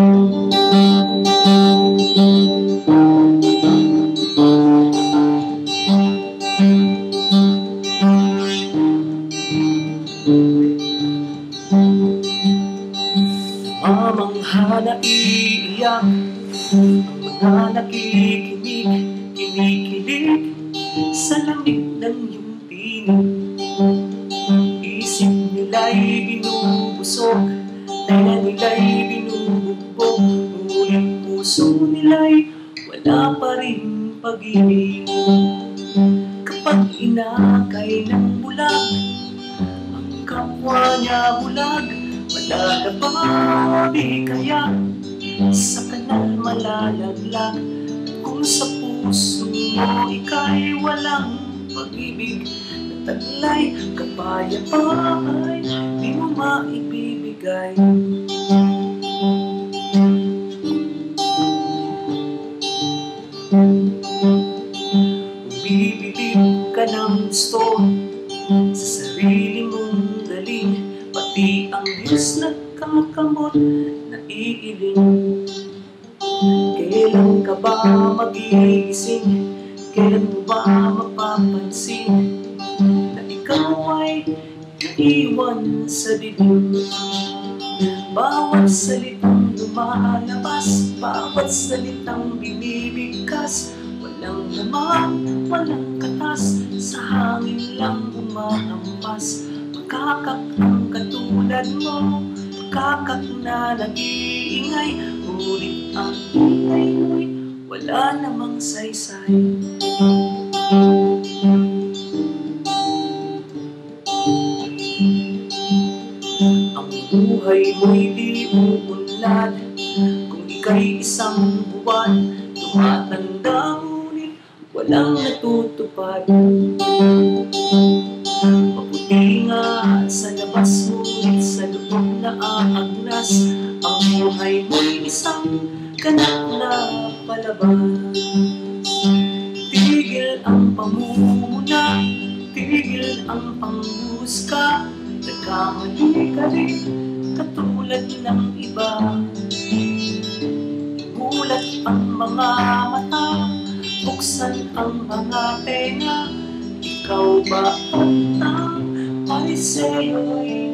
Mamangha na iiyak Ang mga nakikinig Kinikilig Sa lamig ng iyong tinig. Isip nila'y binubusog Tala nila'y Ngunit puso nila'y wala pa rin pag-ibig. Kapag inakay ng bulag Ang kapwa niya bulag ba di kaya. Sa kanal malalaglag Kung sa puso mo ika'y walang pag-ibig Na taglay kapayapaan Di mo maibibigay Bumibilib ka ng gusto Sa sarili mong galing. Pati ang Diyos nagkakamot na iiling. Kailan ka ba magigising? Kailan mo ba mapapansin Na ikaw ay naiwan sa dilim Bawat salitang lumalabas Bawat salitang binibigkas. Walang laman, walang katas Sa hangin lang umahampas Makakak ang katulad mo Makakak na nag-iingay. Ngunit ang ingay mo'y wala namang saysay. Ang buhay mo'y di Kung ika'y isang buwan. Tumatanda ngunit walang natutupad. Maputi nga sa labas ngunit sa loob na aagnas Ang buhay mo'y isang ganap na palabas. Tigil ang pamumuna, tigil ang panghuska Nagkamali ka rin, katulad ng iba ang mga mata, buksan ang mga tenga, ikaw ba ang tang pariseo'y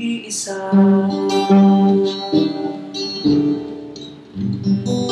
iisa? Thank you.